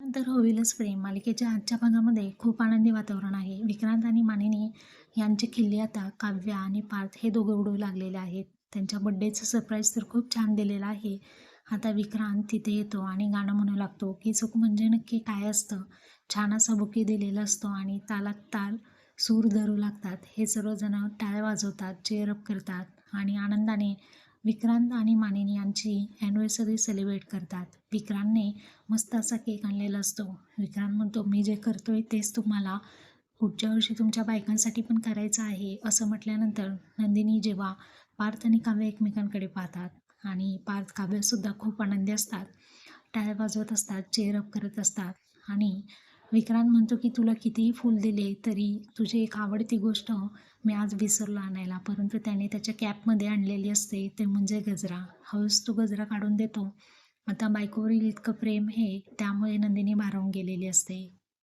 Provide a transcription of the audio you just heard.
नंतर होईलच प्रेम. मालिकेच्या आजच्या भागामध्ये खूप आनंदी वातावरण आहे. विक्रांत आणि मानिनी यांचे खिल्ली आता काव्या आणि पार्थ हे दोघं उडवू लागलेले आहेत. त्यांच्या बड्डेचं सरप्राईज तर खूप छान दिलेलं आहे. आता विक्रांत तिथे येतो आणि गाणं म्हणू लागतो की चूक म्हणजे नक्की काय असतं छान असा बुके दिलेला असतो आणि तालात ताल सूर धरू लागतात. हे सर्वजण टाळ वाजवतात चेअरअप करतात आणि आनंदाने विक्रांत आणि मानिनी यांची ॲनिव्हर्सरी सेलिब्रेट करतात. विक्रांतने मस्त असा केक आणलेला असतो. विक्रांत म्हणतो मी जे करतोय तेच तुम्हाला पुढच्या वर्षी तुमच्या बायकांसाठी पण करायचं आहे. असं म्हटल्यानंतर नंदिनी जेव्हा पार्थ आणि काव्य एकमेकांकडे पाहतात आणि पार्थ काव्यसुद्धा खूप आनंदी असतात. टाळ वाजवत असतात चेअरअप करत असतात आणि विक्रांत म्हणतो की तुला कितीही फूल दिले तरी तुझी एक आवडती गोष्ट मी आज विसरलो आणायला. परंतु त्याने त्याच्या कॅपमध्ये आणलेली असते ते म्हणजे गजरा. हळूच तो गजरा काढून देतो. आता बायकोवरील इतकं प्रेम हे त्यामुळे नंदिनी भारावून गेलेली असते.